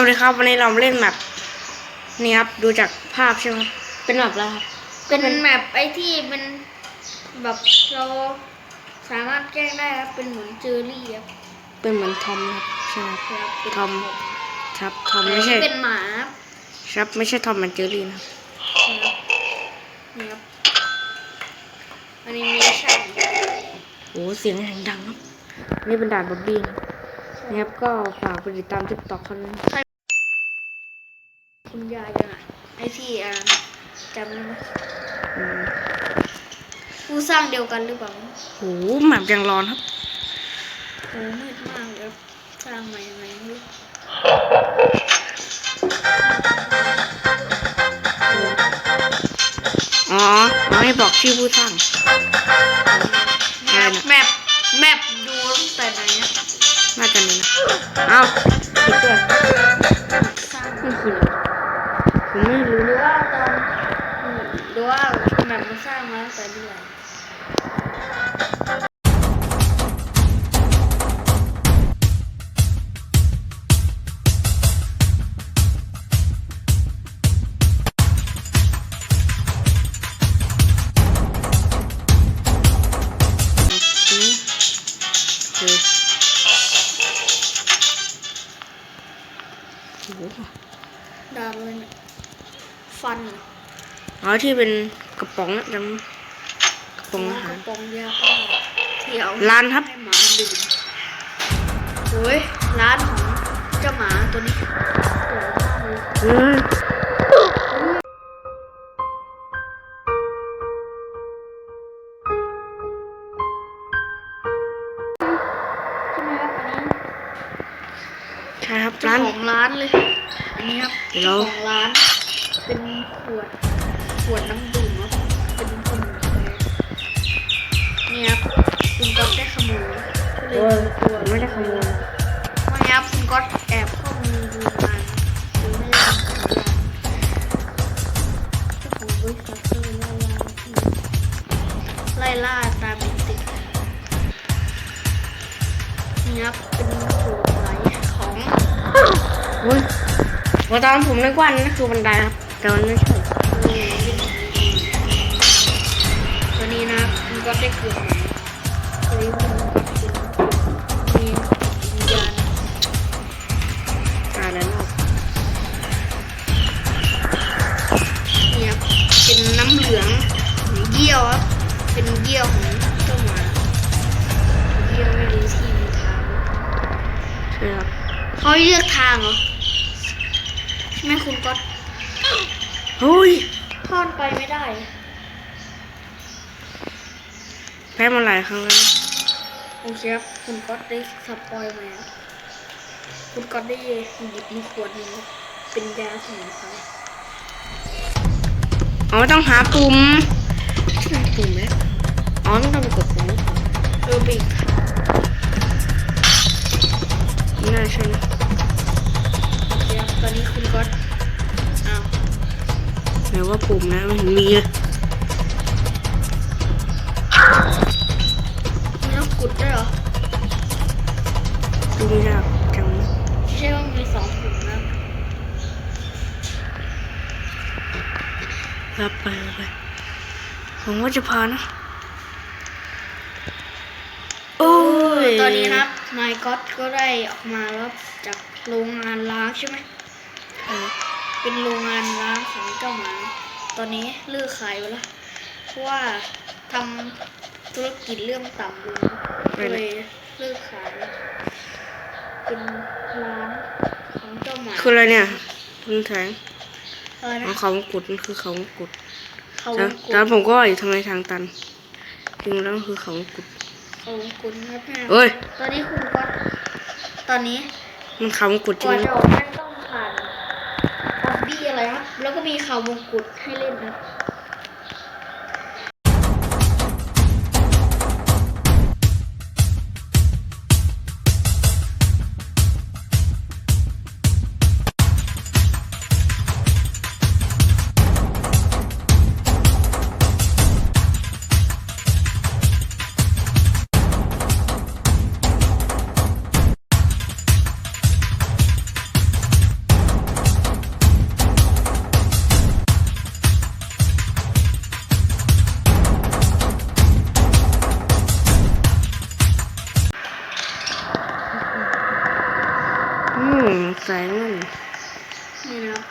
วัสดีครับวันนี้เรามาเล่นแบบนี่ครับดูจากภาพใช่ไหมครับเป็นแบบแล้วครับเป็นแมปไอที่เป็นแบบเราสามารถแก้ได้ครับเป็นเหมือนเจอรี่ครับเป็นเหมือนทอมนะครับใช่ไหมครับครับเป็นทอมครับทอมแต่ไม่ใช่เป็นหมาครับครับไม่ใช่ทอมแอนเจอรี่นะครับนี่ครับอันนี้มีช่างโอ้เสียงแหงดังครับนี่เป็นด่านบ๊อบบี้นะครับนี่ครับก็ฝากไปติดตามทิกตอกเขาด้วยนะคุณ ยายยังไงไอที่อ่าจำได้ไหมผู้สร้างเดียวกันหรือเปล่าโหแมปยังร้อนครับโอ้มืดมากเลยสร้างใหม่ใหม่ไม่รู้อ๋อเอาให้บอกชื่อผู้สร้างแมปแมปแมปดูตั้งแต่ไหนอะน่าจะนี่นะ เอ้าผิดด้วย อ๋อที่เป็นกระป๋องอะจำกระป๋องอาหารกระป๋องยาฆ่าที่เอาร้านครับให้หมาดื่มโอ้ยร้านของเจ้าหมาตัวนี้สวยมากเลยเฮ้ยใช่ไหมครับอันนี้ใช่ครับเจ้าร้านของร้านเลยอันนี้ครับเดี๋ยวเจ้าของร้านเป็นขวด ขวดน้ำดื่มครับเป็นสมุนไพรนี่ครับคุณก๊อตได้ขโมยเลยโอ้ยมีตัวไม่ได้ขโมยไม่ครับคุณก๊อตแอบเข้ามือดูงานคือไม่ได้ทำสัญญาเจ้าของบริษัทก็เลยไล่ล่าไล่ล่าตามติดนี่ครับเป็นโถไหลของเฮ้ยว่าตอนผมนึกว่านั่นคือบันไดครับแต่มันไม่ใช่ ก๊อตได้เกือบหมดตัวนี้มันเป็นมีวิญญาณอ่าแล้นะเนี่ยเป็นน้ำเหลืองเยี่ยวครับ เป็นเยี่ยวของเจ้าหมาเยี่ยวไม่รู้ที่มีทางใช่ครับเขาเลือกทางเหรอใช่ไหมคุณก๊อตเฮ้ยทอดไปไม่ได้ แพ้มาหลายครั้งแล้วนะโอเคครับคุณก๊อตได้สปอยมาครับคุณก๊อตได้หยิบมาขวดหนึงครับเป็นยาสมุนไพรอ๋อต้องหาปุ่มที่ไหนปุ่มไหมอ๋อต้องไปกดปุ่มเออเบรกค่ะไม่น่าใช่นะโอเคครับตอนนี้คุณก๊อตอ้าวไหนว่าปุ่มนะไม่เห็นมีเลย ดูไม่ยากจังนะไม่ใช่ว่ามีสองถุงนะรับไปรับไปผมว่าจะพานะ โอ้ยตอนนี้นะครับนายก๊อตก็ได้ออกมาแล้วจากโรงงานล้างใช่ไหมเออเป็นโรงงานล้างของเจ้าหมา ตอนนี้เลิกขายไปแล้วเพราะว่าทำธุรกิจเริ่มต่ำลงก็เลยเลิกขาย เป็นร้านของเจ้าหมาคืออะไรเนี่ยคุณแทงอะไรอ๋นะอเขามงกุฎมันคือเขามงกุฎเขาแล้ววงกุแล้วฎผมก็ว่าอยู่ทำไมทางตันจริงแล้วมันคือเขามงกุฎเขาวงกุฎครับแม่เอ้ย ตอนนี้คุณก๊อตตอนนี้มันเขามงกุฎจก่ริอนงจะออกมันต้องผ่านออบบี้อะไรครับแล้วก็มีข่าวมงกุฎให้เล่นนะ แสงนั่นนี่นะครับ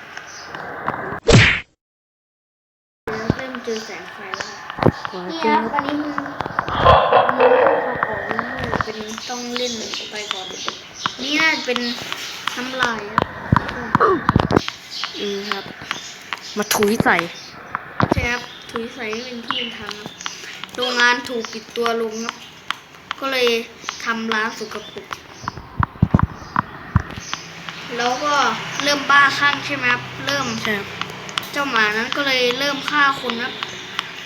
เริ่มเจอแสงไฟแล้วครับขวานี่จริคงรับครับอันนี้มันมันเข้าออกมันเป็นต้องเล่นไปก่อน นี่น่าจะเป็นน้ำลายครับอืมครับ มาถุยใส่ใช่ครับถุยใส่ให้เป็นที่เป็นทางครับโรงงานถูกปิดตัวลงครับ ก็เลยทำร้านสุกปรก แล้วก็เริ่มบ้าคลั่งใช่ไหมครับ เริ่มใช่ครับเจ้าหมานั้นก็เลยเริ่มฆ่าคนครับ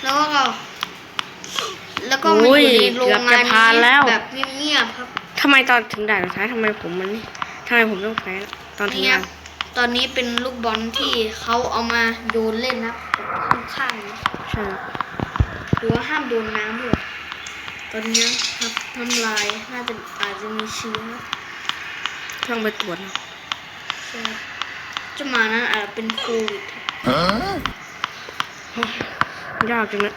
แล้วก็ แล้วก็มาอยู่ในโรงงานนี้แบบเงียบๆครับทำไมตอนถึงด่านสุดท้ายทำไมผมมันนี่ทำไมผมต้องแพ้ตอนถึงเนี่ยด่านตอนนี้เป็นลูกบอลที่เขาเอามาโยนเล่นนะครับข้างๆนะใช่ครับหรือว่าห้ามโดนน้ำด้วยตอนนี้ครับน้ำลายน่าจะอาจจะมีเชื้อครับต้องไปตรวจนะใช่ครับเจ้าหมานั้นอาจจะเป็นโควิดยากจังเลย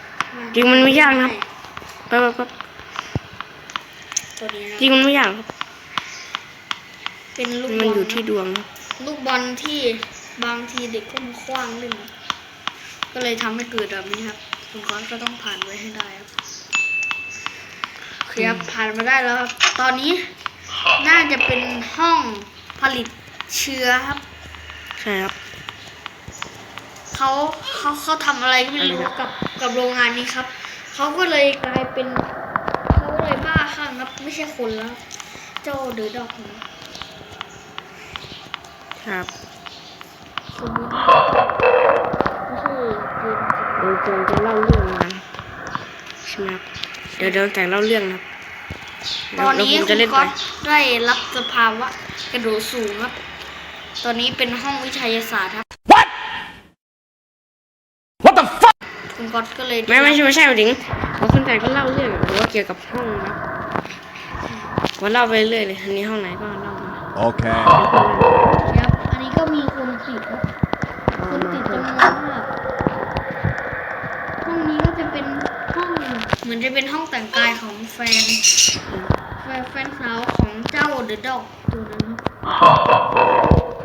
จริงมันไม่ยากนะครับแป๊บแป๊บแป๊บตัวนี้จริงมันไม่ยากครับเป็นลูกบมันอลอยู่ที่ดวง ลูกบอลที่บางทีเด็กก็มาคว้างเล่นก็เลยทำให้เกิดแบบนี้ครับคุณก้อนก็ต้องผ่านไว้ให้ได้ครับโอเคครับผ่านมาได้แล้วครับตอนนี้น่าจะเป็นห้องผลิต เชื้อครับ ใช่ครับ เขาเขาเขาทำอะไรก็ไม่รู้อะไรนะ กับกับโรงงานนี้ครับ เขาก็เลยกลายเป็นเขาก็เลยบ้าคลั่งครับ ไม่ใช่คนแล้ว เจ้าเดอดอกนี้ครับสมมติไม่ใช่เกมเดี๋ยวจะจะเล่าเรื่องมาใช่ไหมครับเดี๋ยวเดี๋ยวแต่เล่าเรื่องนะครับตอนนี้เดี๋ยวผมคุจะณเล่นก๊ไปอตได้รับสภาวะกระโดดสูงครับ ตอนนี้เป็นห้องวิทยาศาสตร์ครับ What the fuck? คุณก๊อตก็เลยไม่ไม่ใช่ไม่ใช่หมายถึงผมสนใจก็เล่าเรื่องหรือว่าเกี่ยวกับห้องนะว่าเล่าไปเรื่อยเลยอันนี้ห้องไหนก็เล่ามา Okay. ครับอันนี้ก็มีคนติดครับคนติดจำนวนมากห้องนี้ก็จะเป็นห้องเหมือนจะเป็นห้องแต่งกายของแฟนแฟนแฟนสาวของเจ้าเดอะด็อกตัวนั้นครับ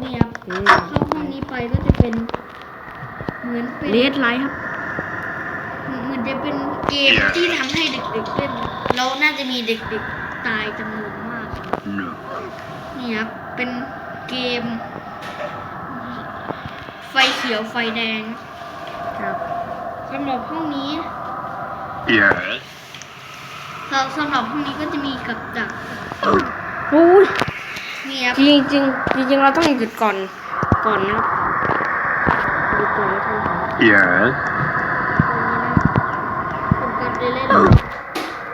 นี่ครับ อืม เข้าห้องนี้ไป ก็จะเป็น เหมือนเป็นเลดไลท์ครับ เหมือนจะเป็นเกมที่ทำให้เด็กๆเล่นแล้วน่าจะมีเด็กๆตายจำนวนมาก No. นี่ครับเป็นเกม ไฟเขียวไฟแดงครับสำหรับห้องนี้ Yes. เราสำหรับห้องนี้ก็จะมีกับดักโอ้ยนี่ครับจริงจริงจริงจริงๆเราต้องหยุดก่อนก่อนนะครับ หยุดก่อนแล้วกัน Yes. ผมก็ได้เล่น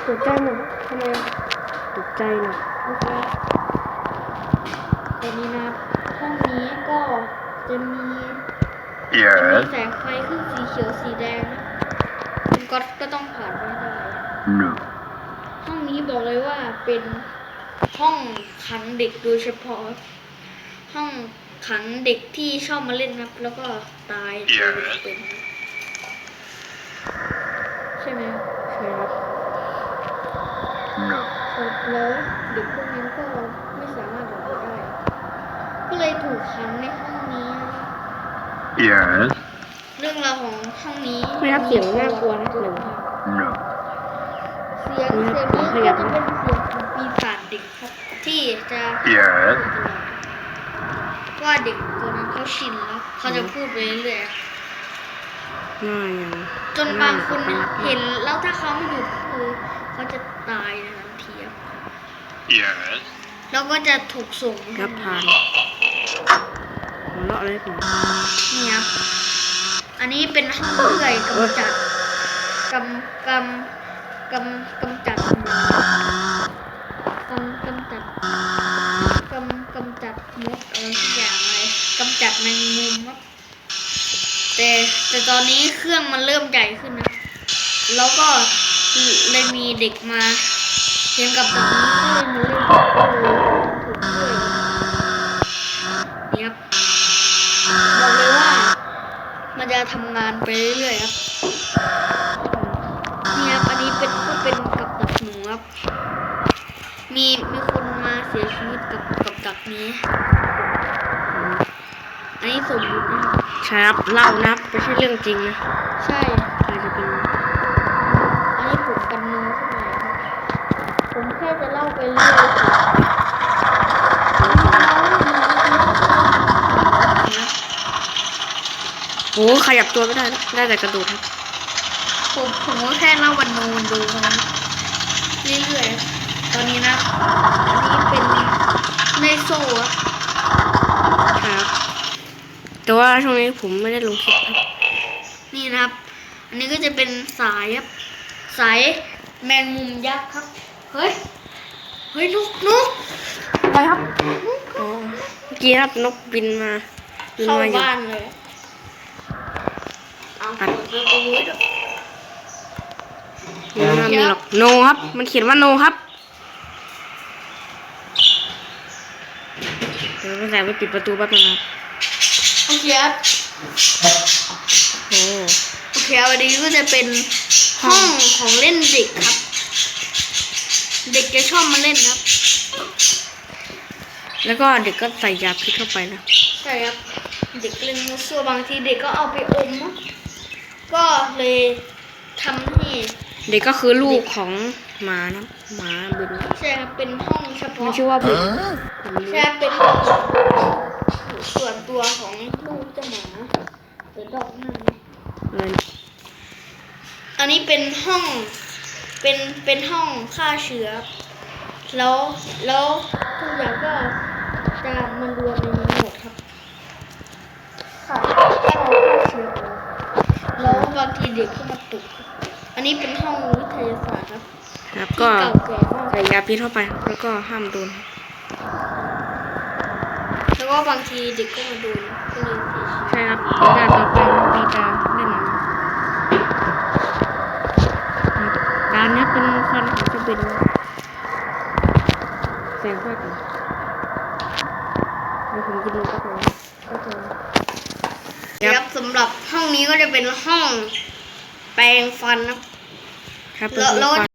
ตกใจหมดทำไมตกใจหน่อโอเคตอนนี้นะห้องนี้ก็จะมี จะมี Yes. แสงไฟขึ้นสีเขียวสีแดงนะคุณก๊อตก็ต้องผ่านไปให้ได้ No. ห้องนี้บอกเลยว่าเป็นห้องขังเด็กโดยเฉพาะ ห้อง ขังเด็กที่ชอบมาเล่นครับ แล้วก็ตายโดยเป็นครับใช่ไหมครับใช่ครับ No. แล้วเด็กพวกนั้นก็ไม่สามารถออกมาได้ ก็เลยถูกขังในห้องนี้นะ Yes. เรื่องราวของห้องนี้ไม่ครับเสียงน่ากลัวนะหนึ่ง No. เสียงเสียงนี้ก็จะเป็นเสียงของปีศาจเด็กครับ ที่จะ Yes. ว่าเด็กตัวนั้นเขาชินแล้วเขาจะพูดไปเรื่อยน่าอย่างๆจนบางคนเห็นแล้วถ้าเขาไม่หยุดคือเขาจะตายในทันทีครับ Yes. แล้วก็จะถูกส่งรับผ่านหัวเราะอะไรผมนี่ครับอันนี้เป็นห้องเลื่อยกำจัดกำกำกำกำจัดหมูกำกำจัด กำจัดมดอะไรทุกอย่างเลยกำจัดแมงมุมครับแต่แต่ตอนนี้เครื่องมันเริ่มใหญ่ขึ้นนะ แล้วก็เลยมีเด็กมาเห็นกับแบบนี้ก็เลยมาเล่นก็เลยถูกช่วยนี่ครับบอกเลยว่ามันจะทำงานไปเรื่อยๆครับนี่ครับอันนี้เป็นก็เป็นกับดักหนูครับ มีมีคนมาเสียชีวิตกับ กกับดักนี้ อันนี้สมมุตินะครับใช่ครับเล่านะครับไม่ใช่เรื่องจริงนะใช่ใครจะเป็นอันนี้ผมกันนูขึ้นมาครับผมแค่จะเล่าไปเรื่อยนะโอ้ขยับตัวไม่ได้นะได้แต่กระโดดครับผมผมก็แค่เล่าวันนูนดูมันเรื่อยๆตอนนี้นะ อันนี้เป็น ในโซ่อะครับ แต่ว่าช่วงนี้ผมไม่ได้ลงคลิปครับนี่นะครับ อันนี้ก็จะเป็นสายครับ สายแมงมุมยักษ์ครับ เฮ้ย เฮ้ยนกนกไปครับอ๋อเมื่อกี้ครับนกบินมาบินเข้ามาอยู่บ้านเลย เอาอัดเปิดประตูไว้ด้วยไม่น่ามีหรอกโนครับ มันเขียนว่าโนครับ ดี๋ยวตั้งแต่ไปปิดประตูแป๊บนึงครับโอเคครับโอ้โอเควันนี้ก็จะเป็นห้องของเล่นเด็กครับ เด็กจะชอบมาเล่นครับ แล้วก็เด็กก็ใส่ยาพิษเข้าไปนะใช่ครับเด็กเล่นมุสัวบางทีเด็กก็เอาไปอมมั้งก็เลยทำให้ เด็กก็คือลูกของหมานะหมาบินใช่ครับเป็นห้องเฉมันพาะชื่อว่าบินใช่ครับเป็นห้องส่วนตัวของลูกเจ้าหมาเดี๋ยวดอกหน้านะเลยอันนี้เป็นห้องเป็นเป็นห้องฆ่าเชื้อแล้วแล้วทุกอย่างก็จะมารวมในนี้หมดครับค่ะแค่เราฆ่าเชื้อไปแล้วบางทีเด็กก็มาตุกครับ อันนี้เป็นห้องวิทยาศาสตร์ครับครับที่ก็เก่าแก่มากใส่ยาพิษเข้าไป แล้วก็ห้ามโดนแล้วก็บางทีเด็กก็มาดูก็เลยเสียชีวิตใช่ครับในด่านต่อไปเราจะเล่นอะไรครับด่านนี้เป็นฟันของเจะบินแสงไฟก่อนเดี๋ยวผมกินก็พอก็พอครับสำหรับห้องนี้ก็จะเป็นห้อง แปรงฟันนะครับ ครับเป็นแล้วแล้วฟัน